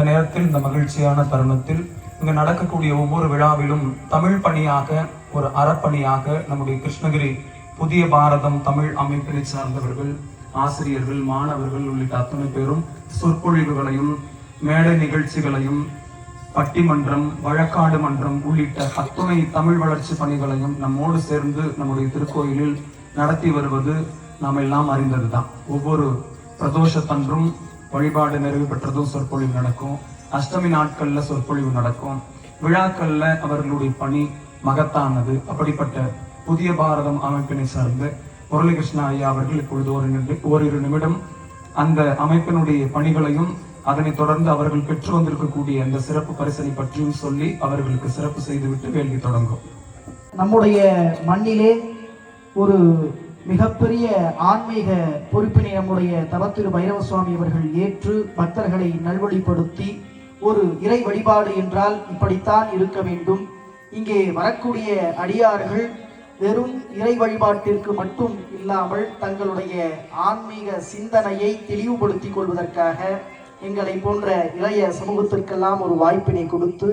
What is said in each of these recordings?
இந்த நேரத்தில் இந்த மகிழ்ச்சியான தருணத்தில் இங்கு நடக்கக்கூடிய ஒவ்வொரு விழாவிலும் தமிழ் பணியாக ஒரு அறப்பணியாக நம்முடைய கிருஷ்ணகிரி புதிய பாரதம் தமிழ் அமைப்பினை சார்ந்தவர்கள் ஆசிரியர்கள் மாணவர்கள் உள்ளிட்ட அத்தனை பேரும் சொற்பொழிவுகளையும் மேடை நிகழ்ச்சிகளையும் பட்டிமன்றம் வழக்காடு மன்றம் உள்ளிட்ட அத்துணை தமிழ் வளர்ச்சி பணிகளையும் நம்மோடு சேர்ந்து நம்முடைய திருக்கோயிலில் நடத்தி வருவது நாம் எல்லாம் அறிந்ததுதான். ஒவ்வொரு பிரதோஷத்தன்றும் வழிபாடு நிறைவு பெற்றதும் சொற்பொழிவு நடக்கும். அஷ்டமி நாட்கள்ல சொற்பொழிவு நடக்கும். விழாக்கள்ல அவர்களுடைய பணி மகத்தானது. அப்படிப்பட்ட புதிய பாரதம் அமைப்பினை சார்ந்து முரளிகிருஷ்ண ஐயா அவர்கள் இப்பொழுது ஒரு ஓரிரு நிமிடம் அந்த அமைப்பினுடைய பணிகளையும் அதனைத் தொடர்ந்து அவர்கள் பெற்று வந்திருக்கக்கூடிய அந்த சிறப்பு பரிசனை பற்றியும் சொல்லி அவர்களுக்கு சிறப்பு செய்துவிட்டு வேள்வி தொடங்கும். நம்முடைய மண்ணிலே ஒரு மிகப்பெரிய ஆன்மீக பொறுப்பினை நம்முடைய தவத்திரு பைரவ சுவாமி அவர்கள் ஏற்று பக்தர்களை நல்வழிப்படுத்தி ஒரு இறை வழிபாடு என்றால் இப்படித்தான் இருக்க வேண்டும். இங்கே வரக்கூடிய அடியார்கள் வெறும் இறை வழிபாட்டிற்கு மட்டும் இல்லாமல் தங்களுடைய ஆன்மீக சிந்தனையை தெளிவுபடுத்திக் கொள்வதற்காக எங்களை போன்ற இளைய சமூகத்திற்கெல்லாம் ஒரு வாய்ப்பினை கொடுத்து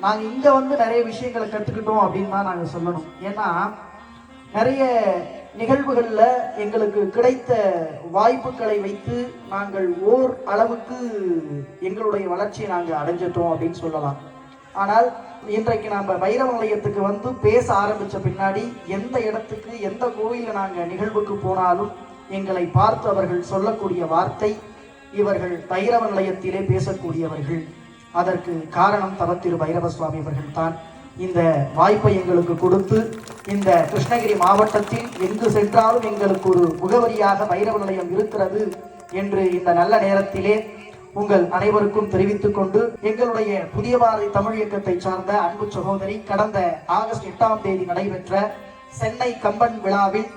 நாங்கள் இங்கே வந்து நிறைய விஷயங்களை கற்றுக்கிட்டோம் அப்படின்னு தான் நாங்கள் சொல்லணும். ஏன்னா நிறைய நிகழ்வுகளில் எங்களுக்கு கிடைத்த வாய்ப்புகளை வைத்து நாங்கள் ஓர் அளவுக்கு எங்களுடைய வளர்ச்சியை நாங்கள் அடைஞ்சிட்டோம் அப்படின்னு சொல்லலாம். ஆனால் இன்றைக்கு நாம் வைரவ நிலையத்துக்கு வந்து பேச ஆரம்பித்த பின்னாடி எந்த இடத்துக்கு எந்த கோயிலில் நாங்கள் நிகழ்வுக்கு போனாலும் எங்களை பார்த்து அவர்கள் சொல்லக்கூடிய வார்த்தை இவர்கள் பைரவ நிலையத்திலே பேசக்கூடியவர்கள். அதற்கு காரணம் தவத்திரு பைரவ சுவாமி அவர்கள் தான். இந்த வாய்ப்பை எங்களுக்கு கொடுத்து இந்த கிருஷ்ணகிரி மாவட்டத்தில் எங்கு சென்றாலும் எங்களுக்கு ஒரு முகவரியாக பைரவ நிலையம் இருக்கிறது என்று இந்த நல்ல நேரத்திலே உங்கள் அனைவருக்கும் தெரிவித்துக் கொண்டு எங்களுடைய புதிய பாரதி தமிழ் இயக்கத்தை சார்ந்த அன்பு சகோதரி கடந்த ஆகஸ்ட் எட்டாம் தேதி நடைபெற்ற சென்னை கம்பன் விழாவில்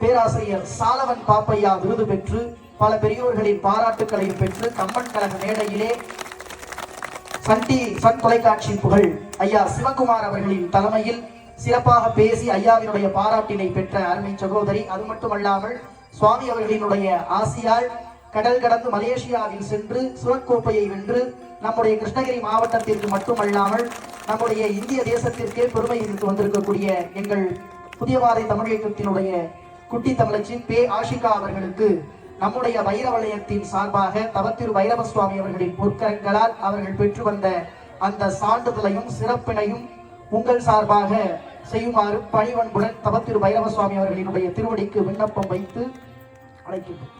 பேராசிரியர் சாலவன் பாப்பையா விருது பெற்று பல பெரியோர்களின் பாராட்டுக்களையும் பெற்று கம்பன் கழக மேடையிலே சன் டி சன் தொலைக்காட்சி புகழ் ஐயா சிவகுமார் அவர்களின் தலைமையில் சிறப்பாக பேசி ஐயாவினுடைய பாராட்டினை பெற்ற அருமை சகோதரி அது மட்டுமல்லாமல் சுவாமி அவர்களினுடைய ஆசியால் கடல் கடந்து மலேசியாவில் சென்று சுரக்கோப்பையை வென்று நம்முடைய கிருஷ்ணகிரி மாவட்டத்திற்கு மட்டுமல்லாமல் நம்முடைய இந்திய தேசத்திற்கே பெருமை இருந்து வந்திருக்கக்கூடிய எங்கள் புதிய பாரதி தமிழ் இயக்கத்தினுடைய குட்டி தமிழச்சி பே ஆஷிகா அவர்களுக்கு நம்முடைய வைர வலயத்தின் சார்பாக தவத்திரு வைரவ சுவாமி அவர்களின் பொற்கரங்களால் அவர்கள் பெற்று வந்த அந்த சான்றிதழையும் சிறப்பினையும் உங்கள் சார்பாக செய்யுமாறு பணிவன்புடன் தவத்திரு பைரவ சுவாமி அவர்களினுடைய திருவடிக்கு விண்ணப்பம் வைத்து அழைக்கின்றோம்.